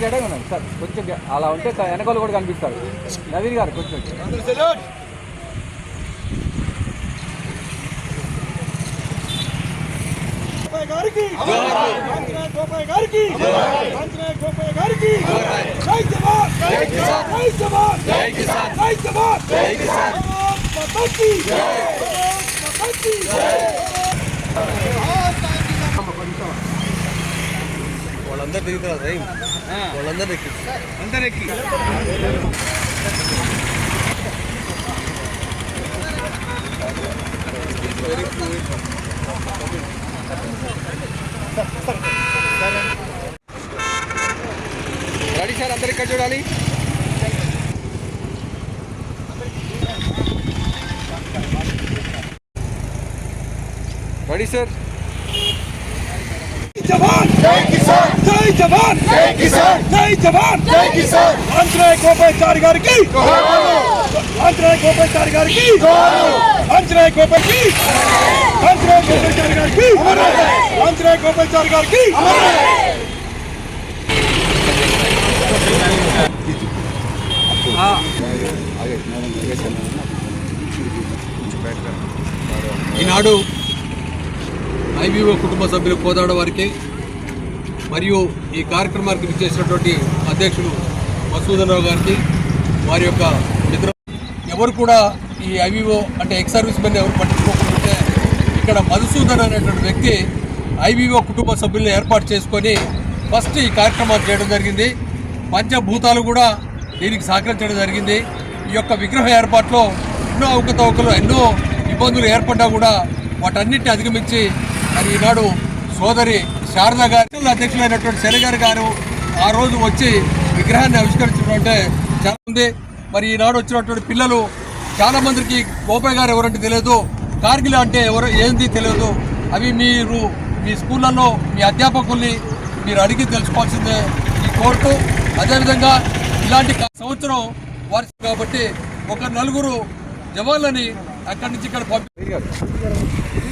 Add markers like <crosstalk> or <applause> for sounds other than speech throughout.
కొంచెం గడ్డ సార్ కొంచెం అలా ఉంటే సార్ వెనకాల కూడా కనిపిస్తారు నవీన్ గారు కొంచెం. గారికి ఆంజనేయ గారికి ఆంజనేయ గారికి జై జవాన్ జై కిసాన్ జై జవాన్ జై కిసాన్ జై జవాన్ జై కిసాన్ వాళ్ళందరూ దిగుతారు? వాళ్ళందరూ ఎక్కి అందరు ఎక్కి రెడీ సార్ అందరు ఇక్కడ చూడాలి. Ready sir. జవాన్! జై కిసాన్! జై జవాన్! జై కిసాన్! జై జవాన్! జై కిసాన్! ఆంజనేయ గోపాల్ గారికి ఆంజనేయ గోపాల్ గారికి ఆంజనేయ గోపాల్కి ఆంజనేయ గోపాల్ గారికి ఆంజనేయ గోపాల్ గారికి ఈనాడు ఐబీఓ కుటుంబ సభ్యులు కోదాడ వారికి మరియు ఈ కార్యక్రమానికి విచ్చేసినటువంటి అధ్యక్షులు మసూదనరావు గారికి వారి యొక్క మిత్ర ఎవరు కూడా ఈ ఐబీఓ అంటే ఎక్స్ సర్వీస్ మెన్ ఎవరు పట్టించుకోకుంటే ఇక్కడ మధుసూదన్ అనేటువంటి వ్యక్తి ఐబీఓ కుటుంబ సభ్యులను ఏర్పాటు చేసుకొని ఫస్ట్ ఈ కార్యక్రమాలు చేయడం జరిగింది. పంచభూతాలు కూడా దీనికి సహకరించడం జరిగింది. ఈ యొక్క విగ్రహ ఏర్పాట్లో ఎన్నో అవకతవకలు ఎన్నో ఇబ్బందులు ఏర్పడ్డా కూడా వాటన్నిటిని అధిగమించి మరి ఈనాడు సోదరి శారద గారి అధ్యక్షులైనటువంటి శనిగారి గారు ఆ రోజు వచ్చి విగ్రహాన్ని ఆవిష్కరించుకుంటే చాలా ఉంది. మరి ఈనాడు వచ్చినటువంటి పిల్లలు చాలా మందికి గోపాయ్ గారు ఎవరంటే తెలియదు కార్గిల్ అంటే ఎవరు ఏంది తెలియదు అవి మీరు మీ స్కూళ్ళల్లో మీ అధ్యాపకుల్ని మీరు అడిగి తెలుసుకోవాల్సిందే. ఈ కోర్టు అదేవిధంగా ఇలాంటి సంవత్సరం వారి కాబట్టి ఒక నలుగురు జవాన్లని అక్కడి నుంచి ఇక్కడ పంపి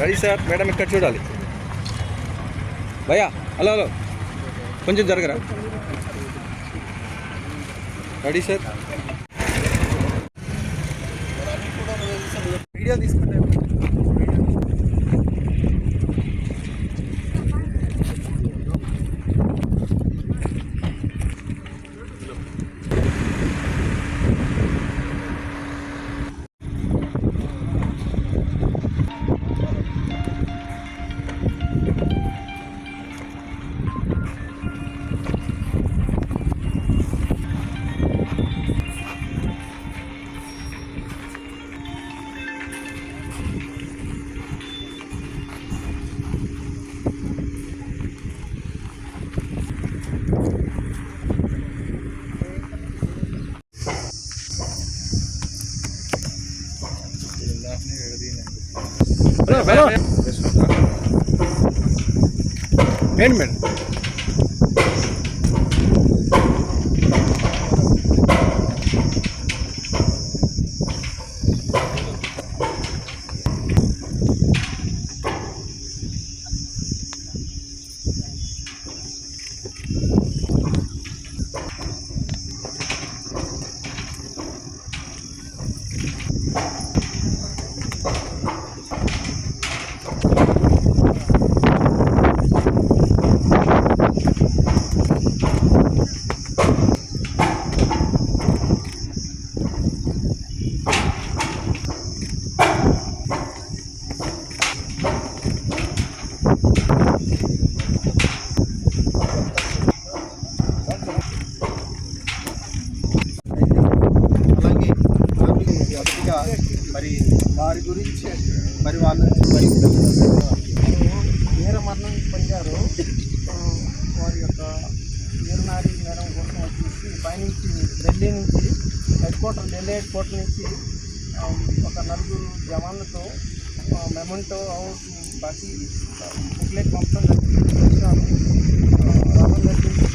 రెడీ సార్ మేడం ఇక్కడ చూడాలి. భయా హలో హలో. కొంచెం జరగరా? రెడీ సార్ వీడియో తీసుకుంటే మేడం మేడం అలాగే ఆరోగ్య మొదటిగా మరి వారి గురించి మరి వాళ్ళ వీర మరణం పొందారు ఆ, వారి యొక్క వీరనారి మేడం కోసం వచ్చేసి పైనుంచి ఢిల్లీ నుంచి head quarter Delhi head quarter నుంచి ఆ, ఒక నలుగురు జవాన్లతో మెమంటో బసి బుక్లెట్ పంపడం జరిగింది. రావడం జరిగింది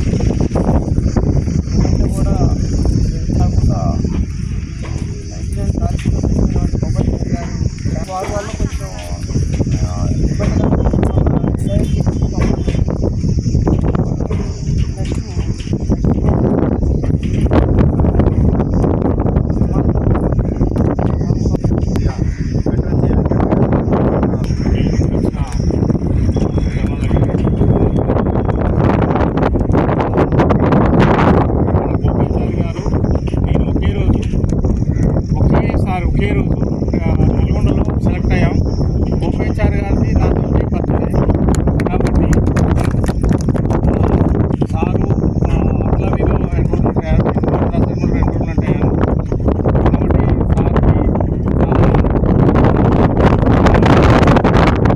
ఏమంటే కూడా కాకుండా యాక్సిడెంట్ కాల్చుకుంటున్న మొబైల్ గారు వారి వల్ల కొంచెం ఆ, ఇబ్బందిగా గోపాల్చారి గారు నేను ఒకే రోజు ఒకేసారి ఒకే రోజు ఆ, నల్గొండలో సెలెక్ట్ అయ్యాం గోపాల్చారి గారిది నాతో బర్త్డే కాబట్టి ఆ, సారు అట్లవిలో ఎన్రోల్మెంట్ అయ్యారు నేను మద్రాసు ఎన్రోల్ ఎన్రోల్మెంట్ అయ్యాను కాబట్టి సార్కి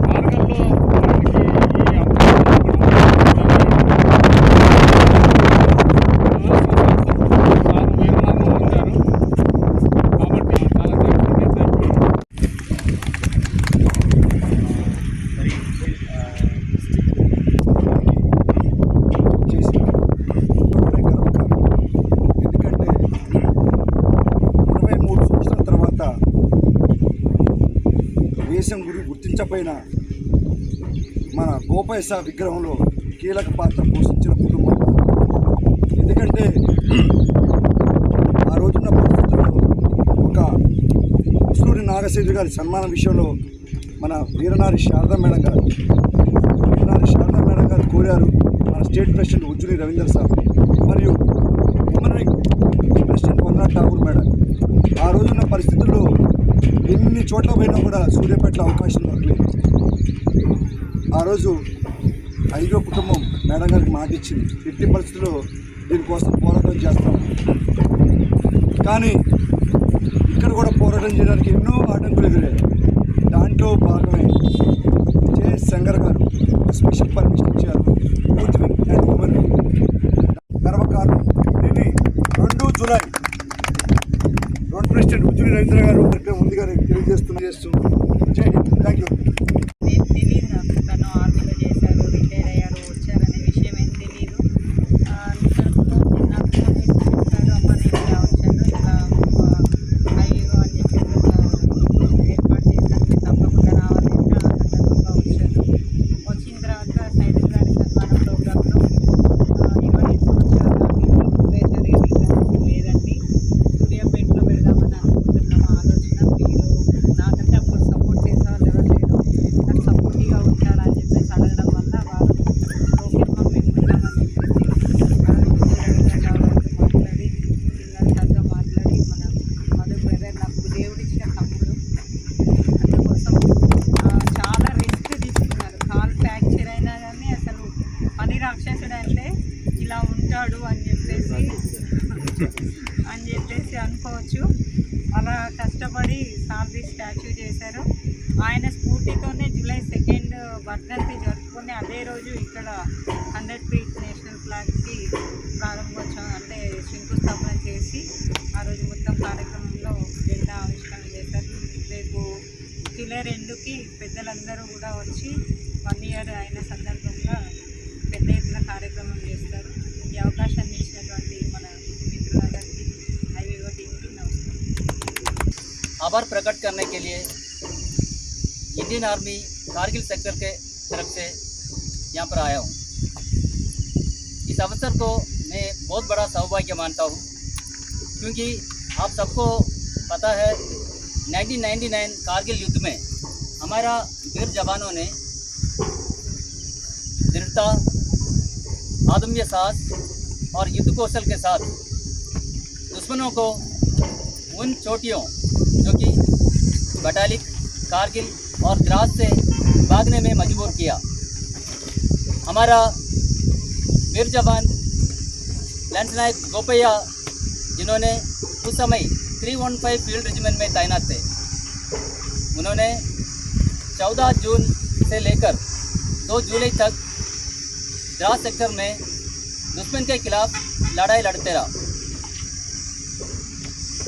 మార్గంలో మనకి ఈ అవకాశం సార్ వీరమరణం పొందారు కాబట్టి చాలా థ్యాంక్స్ మరి ఆ, చేసిన ఒకటే గర్వకారణం. ఎందుకంటే ఇరవై మూడు సంవత్సరాల తర్వాత దేశం గురి గుర్తించపోయిన మన గోపేశ విగ్రహంలో కీలక పాత్ర పోషించిన కుటుంబం. ఎందుకంటే ఆ రోజున్న పరిస్థితుల్లో ఒక ముసూరి నాగశేఖర్ గారి సన్మానం విషయంలో మన వీరనారి శారదా మేడం గారు వీరనారి శారదా మేడం గారు కోరారు మన state president Ujjini Ravinder sir మరియు women wing president Vandana Thakur madam ఆ రోజున్న పరిస్థితుల్లో ఎన్ని చోట్ల పోయినా కూడా సూర్యాపేటలో అవకాశం దొరకలేదు. ఆ రోజు ఐదో కుటుంబం మేడం గారికి మాట ఇచ్చింది. ఎట్టి పరిస్థితుల్లో దీనికోసం పోరాటం చేస్తాం. కానీ ఇక్కడ కూడా పోరాటం చేయడానికి ఎన్నో ఆటంకులు ఎదురయ్యాయి దాంట్లో భాగమే జే. శంకర్ గారు స్పెషల్ పర్మిషన్ ఇచ్చారు. Youth wing and women wing గర్వకారణం దీన్ని రెండు జూలై రెండు ప్రెసిడెంట్ ఉజ్జుని రవీంద్ర గారు ఇక్కడ ముందుగా తెలియజేస్తున్నా. చేస్తూ జై హింద్. థ్యాంక్ యూ అని చెప్పేసి అనుకోవచ్చు. అలా కష్టపడి సాంబ్రీ స్టాచ్యూ చేశారు. ఆయన స్ఫూర్తితోనే జూలై సెకండ్ బర్త్డే జరుపుకొని అదే రోజు ఇక్కడ హండ్రెడ్ ఫీట్ నేషనల్ ఫ్లాగ్కి ప్రారంభోత్సవం అంటే శంకుస్థాపన చేసి ఆ రోజు మొత్తం కార్యక్రమంలో జెండా ఆవిష్కరణ చేశారు. రేపు జూలై రెండుకి పెద్దలందరూ కూడా వచ్చి వన్ ఇయర్ అయిన సందర్భంగా పెద్ద ఎత్తున కార్యక్రమం చేస్తారు. ఈ అవకాశాన్ని ఇచ్చినటువంటి మన మిత్రులందరూ आभार प्रकट करने के लिए इंडियन आर्मी कारगिल सेक्टर के तरफ़ से यहाँ पर आया हूँ। इस अवसर को मैं बहुत बड़ा सौभाग्य मानता हूँ, क्योंकि आप सबको पता है 1999 कारगिल युद्ध में हमारा वीर जवानों ने दृढ़ता, आदम्य साहस और युद्ध कौशल के साथ दुश्मनों को उन चोटियों, जो कि बटालिक कारगिल और द्रास से भागने में मजबूर किया। हमारा वीर जवान लेंस नायक गोपैया, जिन्होंने उस समय 315 फ़ील्ड रेजिमेंट में तैनात थे, उन्होंने 14 जून से लेकर 2 जुलाई तक द्रास सेक्टर में दुश्मन के खिलाफ लड़ाई लड़ते रहा।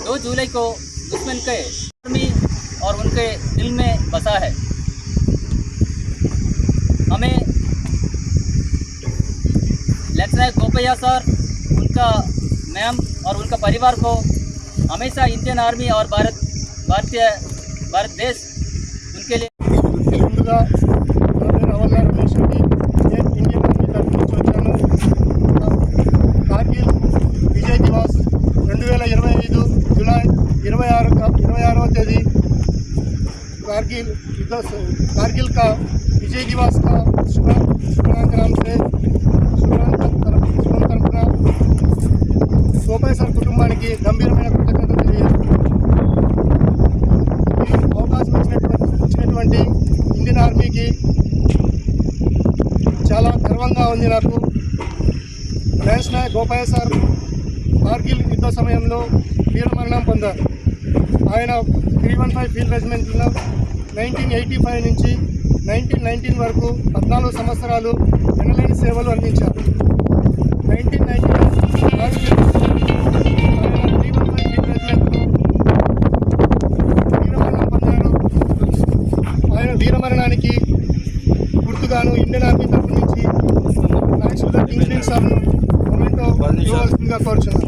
दो जुलाई को दुश्मन के आर्मी और उनके दिल में बसा है। हमें लेफ्टिनेंट गोपैया सर, उनका मैम और उनका परिवार को हमेशा इंडियन आर्मी और भारत, भारतीय, भारत देश उनके लिए कारगिल युद्ध कारगिल का विजय दिवस का शुभ शुभांतराम से శుభాం తరపు శుభం తరపున గోపాల్ సార్ కుటుంబానికి గంభీరమైన కృతజ్ఞతలు తెలియజేస్తున్నాను ఈ అవకాశం ఇచ్చినటువంటి ఇచ్చినటువంటి ఇండియన్ ఆర్మీకి చాలా గర్వంగా ఉంది నాకు డ్యాన్స్ నాయక్ గోపాయ సార్ కార్గిల్ యుద్ధ సమయంలో వీరమరణం పొందారు ఆయన త్రీ వన్ ఫైవ్ ఫీల్డ్ రెజిమెంట్లో నైన్టీన్ ఎయిటీ ఫైవ్ నుంచి నైన్టీన్ నైన్టీన్ వరకు పద్నాలుగు సంవత్సరాలు ఎనలేని సేవలు అందించారు. నైన్టీన్ నైన్టీ వీరమరణం పొందారు ఆయన వీరమరణానికి గుర్తుగాను ఇండియన్ ఆర్మీ తరఫు నుంచి నాయక్ సుధా కింగ్స్లింగ్ సార్ను మొమెంటో కోరుచున్నాను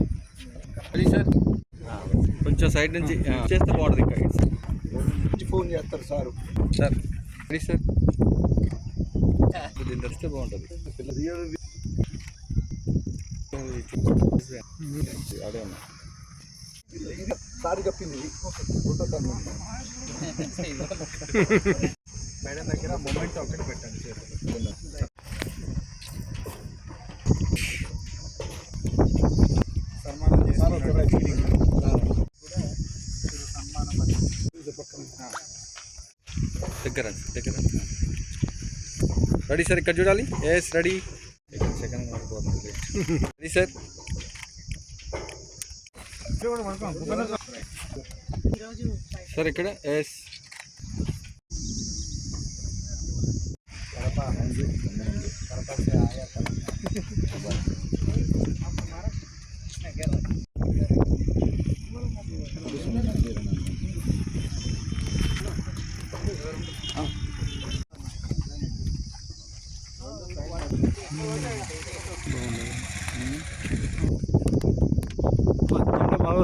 సార్? కొంచెం సైడ్ నుంచి చేస్తే బాగుంటుంది ఇంకా side. ఫోన్ చేస్తారు సారు. Sir ready sir. దీన్ని తెస్తే బాగుంటుంది. అదే ఉన్నా సారి కప్పింది ఫోటో తను. <laughs> మేడం దగ్గర మొమెంట్ ఒకటి పెట్టండి సన్మానం దగ్గర దగ్గర రెడీ సార్ ఇక్కడ చూడాలి yes ready second ready sir sir ఇక్కడ ఎస్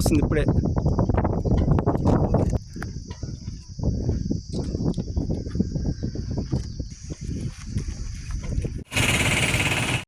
వస్తుంది ఇప్పుడే.